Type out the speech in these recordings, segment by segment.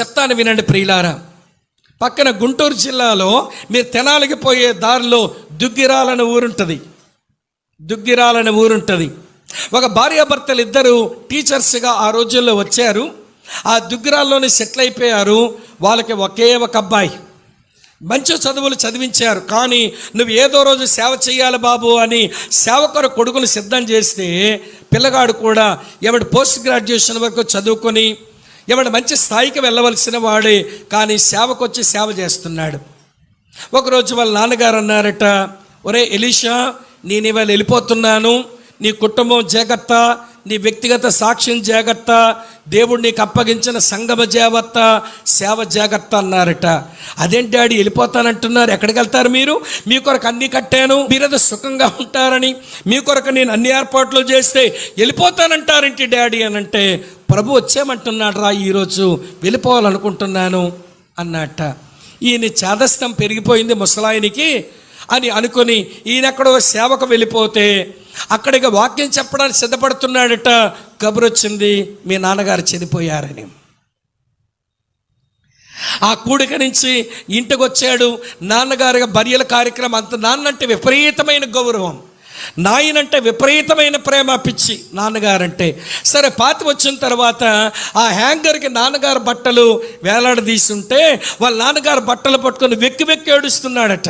చెప్తాను వినండి ప్రియులారా. పక్కన గుంటూరు జిల్లాలో మీరు తెనాలికి పోయే దారిలో దుగ్గిరాలని ఊరుంటుంది. దుగ్గిరాలని ఊరుంటుంది. ఒక భార్యాభర్తలు ఇద్దరు టీచర్స్గా ఆ రోజుల్లో వచ్చారు. ఆ దుగ్గిరాల్లోనే సెటిల్ అయిపోయారు. వాళ్ళకి ఒకే ఒక అబ్బాయి. మంచి చదువులు చదివించారు. కానీ నువ్వు ఏదో రోజు సేవ చేయాలి బాబు అని సేవకర కొడుకును సిద్ధం చేస్తే పిల్లగాడు కూడా ఎవడు పోస్ట్ గ్రాడ్యుయేషన్ వరకు చదువుకొని ఎవడు మంచి స్థాయికి వెళ్ళవలసిన వాడే కానీ సేవకు వచ్చి సేవ చేస్తున్నాడు. ఒకరోజు వాళ్ళ నాన్నగారు అన్నారట ఒరే ఎలీషా నేను ఇవాళ వెళ్ళిపోతున్నాను నీ కుటుంబం జాగ్రత్త నీ వ్యక్తిగత సాక్ష్యం జాగ్రత్త దేవుడు నీకు అప్పగించిన సంగమ జాగ్రత్త సేవ జాగ్రత్త అన్నారట. అదేంటి డాడీ వెళ్ళిపోతానంటున్నారు ఎక్కడికి వెళ్తారు మీరు? మీ కొరకు అన్ని కట్టాను మీరేదో సుఖంగా ఉంటారని మీ కొరకు నేను అన్ని ఏర్పాట్లు చేస్తే వెళ్ళిపోతానంటారేంటి డాడీ అని అంటే ప్రభు వచ్చేయమంటున్నాడు రా ఈరోజు? వెళ్ళిపోవాలనుకుంటున్నాను అన్నట్ట. ఈయన చాదస్తం పెరిగిపోయింది ముసలాయనికి అని అనుకొని ఈయనెక్కడో సేవకు వెళ్ళిపోతే అక్కడికి వాక్యం చెప్పడానికి సిద్ధపడుతున్నాడట. కబురు వచ్చింది మీ నాన్నగారు చనిపోయారని. ఆ కూడిక నుంచి ఇంటికి వచ్చాడు నాన్నగారి బర్యల కార్యక్రమం అంత నాన్నంటే విపరీతమైన గౌరవం. నాయనంటే విపరీతమైన ప్రేమ పిచ్చి. నాన్నగారంటే సరే పాతి వచ్చిన తర్వాత ఆ హ్యాంగర్కి నాన్నగారు బట్టలు వేలాడదీస్తుంటే వాళ్ళ నాన్నగారు బట్టలు పట్టుకొని వెక్కి వెక్కి ఏడుస్తున్నాడట.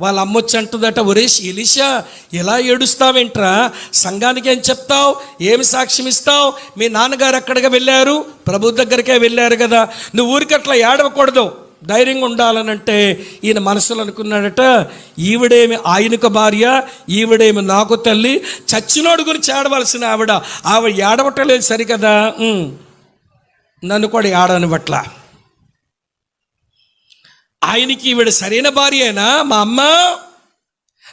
వాళ్ళ అమ్మొచ్చి అంటుందట ఒరేష్ ఎలిషా ఎలా ఏడుస్తావేంట్రా? సంఘానికి ఏం చెప్తావు? ఏమి సాక్ష్యం ఇస్తావు? మీ నాన్నగారు ఎక్కడికి వెళ్ళారు? ప్రభు దగ్గరికే వెళ్ళారు కదా. నువ్వు ఊరికి అట్లా ఏడవకూడదు. ధైర్యంగా ఉండాలనంటే ఈయన మనసులో అనుకున్నాడట ఈవిడేమి ఆయనకు భార్య ఈవిడేమి నాకు తల్లి చచ్చినోడు గురించి ఏడవలసిన ఆవిడ ఆవిడ ఏడవటలేదు సరికదా? నన్ను కూడా ఏడని పట్ల ఆయనకి ఈవిడ సరైన భార్యేనా మా అమ్మ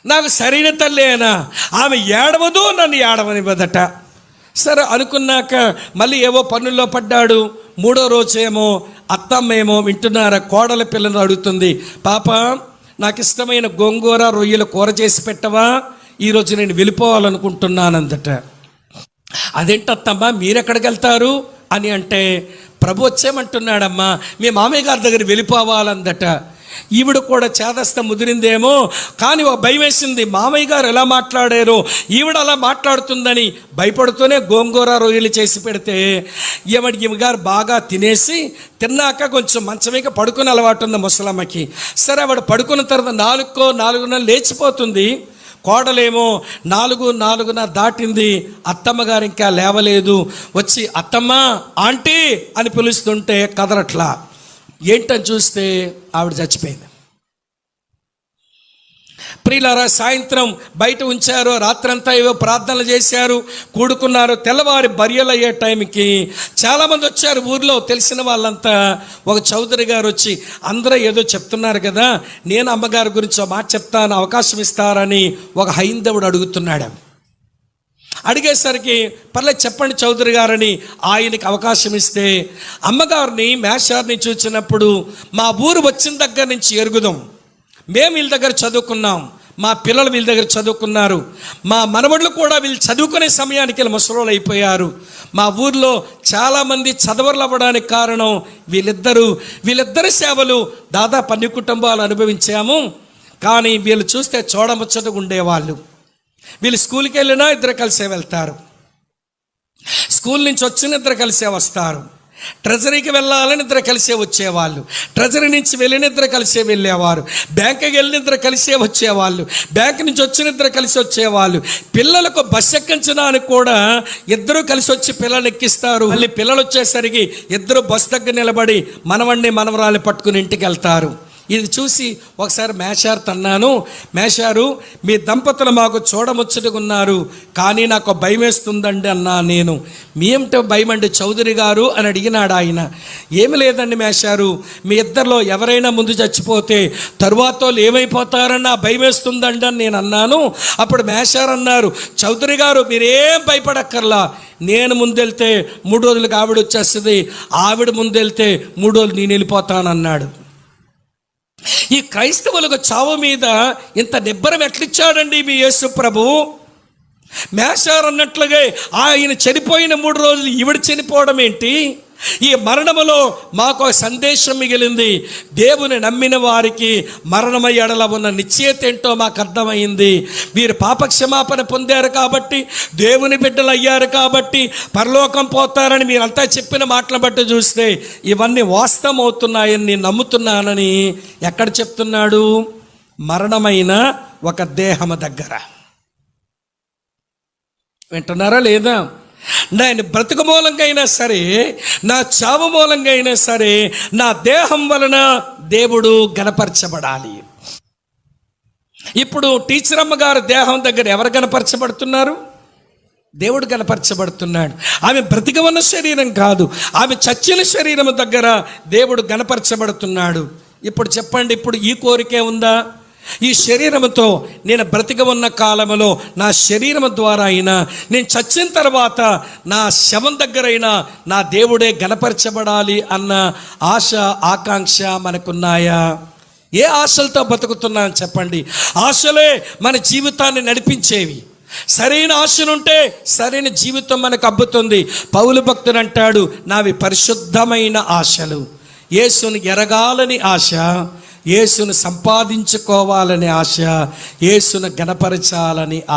నాకు సరైన తల్లి అయినా ఆమె ఏడవదు నన్ను ఏడవనివ్వదట. సరే అనుకున్నాక మళ్ళీ ఏవో పనుల్లో పడ్డాడు. మూడో రోజేమో అత్తమ్మేమో వింటున్నారా? కోడల పిల్లను అడుగుతుంది. పాప నాకు ఇష్టమైన గోంగూర రొయ్యల కూర చేసి పెట్టవా? ఈరోజు నేను వెళ్ళిపోవాలనుకుంటున్నానందట. అదేంటత్తమ్మా మీరెక్కడికి వెళ్తారు? అని అంటే ప్రభు వచ్చేమంటున్నాడమ్మా మీ మామయ్య గారి దగ్గర వెళ్ళిపోవాలందట. ఈవిడ కూడా చేదస్త ముదిరిందేమో కానీ ఒక భయం వేసింది మామయ్య గారు ఎలా మాట్లాడారో ఈవిడ అలా మాట్లాడుతుందని భయపడుతూనే గోంగూర రొయ్యలు చేసి పెడితే ఈవిడ ఈమె గారు బాగా తినేసి తిన్నాక కొంచెం మంచమేక పడుకుని అలవాటు ఉంది ముసలమ్మకి. సరే ఆవిడ పడుకున్న తర్వాత నాలుగుకో నాలుగున లేచిపోతుంది. కోడలేమో నాలుగు నాలుగున దాటింది. అత్తమ్మ గారు ఇంకా లేవలేదు. వచ్చి అత్తమ్మ ఆంటీ అని పిలుస్తుంటే కదలట్లా. ఏంటని చూస్తే ఆవిడ చచ్చిపోయింది. ప్రియులారా సాయంత్రం బయట ఉంచారు రాత్రంతా ఏవో ప్రార్థనలు చేశారు కూడుకున్నారు తెల్లవారి బర్యలు అయ్యే టైంకి చాలామంది వచ్చారు ఊర్లో తెలిసిన వాళ్ళంతా. ఒక చౌదరి గారు వచ్చి అందరూ ఏదో చెప్తున్నారు కదా నేను అమ్మగారి గురించి మాట చెప్తాను అవకాశం ఇస్తారని ఒక హైందవుడు అడుగుతున్నాడు అడిగేసరికి పర్లేదు చెప్పండి చౌదరి గారని ఆయనకి అవకాశం ఇస్తే అమ్మగారిని మేషారిని చూసినప్పుడు మా ఊరు వచ్చిన దగ్గర నుంచి ఎరుగుదాం. మేము వీళ్ళ దగ్గర చదువుకున్నాం. మా పిల్లలు వీళ్ళ దగ్గర చదువుకున్నారు. మా మనవడులు కూడా వీళ్ళు చదువుకునే సమయానికి వీళ్ళు ముసలోళ్ళు అయిపోయారు. మా ఊర్లో చాలామంది చదవర్లు అవ్వడానికి కారణం వీళ్ళిద్దరూ వీళ్ళిద్దరి సేవలు దాదాపు అన్ని కుటుంబాలు అనుభవించాము. కానీ వీళ్ళు చూస్తే చూడముచ్చటగా ఉండేవాళ్ళు. వీళ్ళు స్కూల్కి వెళ్ళినా ఇద్దరు కలిసే వెళ్తారు. స్కూల్ నుంచి వచ్చిన ఇద్దరు కలిసే వస్తారు. ట్రెజరీకి వెళ్ళాలని ఇద్దరు కలిసే వచ్చేవాళ్ళు. ట్రెజరీ నుంచి వెళ్ళిన ఇద్దరు కలిసే వెళ్ళేవారు. బ్యాంకుకి వెళ్ళిన ఇద్దరు కలిసే వచ్చేవాళ్ళు. బ్యాంక్ నుంచి వచ్చిన ఇద్దరు కలిసి వచ్చేవాళ్ళు. పిల్లలకు బస్ ఎక్కించడానికి కూడా ఇద్దరు కలిసి వచ్చి పిల్లలు ఎక్కిస్తారు. మళ్ళీ పిల్లలు వచ్చేసరికి ఇద్దరు బస్ దగ్గర నిలబడి మనవండి మనవరాలు పట్టుకుని ఇంటికి వెళ్తారు. ఇది చూసి ఒకసారి మేషారు తన్నాను మేషారు మీ దంపతులు మాకు చూడముచ్చటగా ఉన్నారు కానీ నాకు భయం వేస్తుందండి అన్నా నేను. మీ ఏమిటో భయం అండి చౌదరి గారు? అని అడిగినాడు ఆయన. ఏమి లేదండి మేషారు మీ ఇద్దరిలో ఎవరైనా ముందు చచ్చిపోతే తరువాత వాళ్ళు ఏమైపోతారని నా భయం వేస్తుందండి అని నేను అన్నాను. అప్పుడు మేషారు అన్నారు చౌదరి గారు మీరేం భయపడక్కర్లా నేను ముందెళ్తే మూడు రోజులకు ఆవిడ వచ్చేస్తుంది ఆవిడ ముందెళ్తే మూడు రోజులు నేను వెళ్ళిపోతానన్నాడు. ఈ క్రైస్తవులకు చావు మీద ఇంత నిబ్బరం ఎట్లిచ్చాడండి మీ యేసు ప్రభు? మేషారు అన్నట్లుగా ఆయన చనిపోయిన మూడు రోజులు ఈవిడ చనిపోవడం ఏంటి? ఈ మరణములో మాకు ఒక సందేశం మిగిలింది. దేవుని నమ్మిన వారికి మరణమ ఎడల ఉన్న నిశ్చయత ఏంటో మాకు అర్థమైంది. మీరు పాపక్షమాపణ పొందారు కాబట్టి దేవుని బిడ్డలు అయ్యారు కాబట్టి పరలోకం పోతారని మీరంతా చెప్పిన మాటలు బట్టి చూస్తే ఇవన్నీ వాస్తవం అవుతున్నాయని నేను నమ్ముతున్నానని ఎక్కడ చెప్తున్నాడు? మరణమైన ఒక దేహము దగ్గర. వింటున్నారా లేదా? నేను బ్రతుకు మూలంగా అయినా సరే నా చావు మూలంగా అయినా సరే నా దేహం వలన దేవుడు గనపరచబడాలి. ఇప్పుడు టీచర్ అమ్మగారు దేహం దగ్గర ఎవరు గనపరచబడుతున్నారు? దేవుడు గనపరచబడుతున్నాడు. ఆమె బ్రతిక ఉన్న శరీరం కాదు ఆమె చచ్చిన శరీరం దగ్గర దేవుడు గనపరచబడుతున్నాడు. ఇప్పుడు చెప్పండి ఇప్పుడు ఈ కోరికే ఉందా? ఈ శరీరముతో నేను బ్రతిక ఉన్న కాలంలో నా శరీరం ద్వారా అయినా నేను చచ్చిన తర్వాత నా శవం దగ్గరైనా నా దేవుడే గనపరచబడాలి అన్న ఆశ ఆకాంక్ష మనకున్నాయా? ఏ ఆశలతో బతుకుతున్నాను చెప్పండి. ఆశలే మన జీవితాన్ని నడిపించేవి. సరైన ఆశనుంటే సరైన జీవితం మనకు అబ్బుతుంది. పౌలు భక్తుడు అంటాడు నావి పరిశుద్ధమైన ఆశలు. యేసుని ఎరగాలని ఆశ యేసును సంపాదించుకోవాలనే ఆశ యేసును గణపరచాలని ఆశ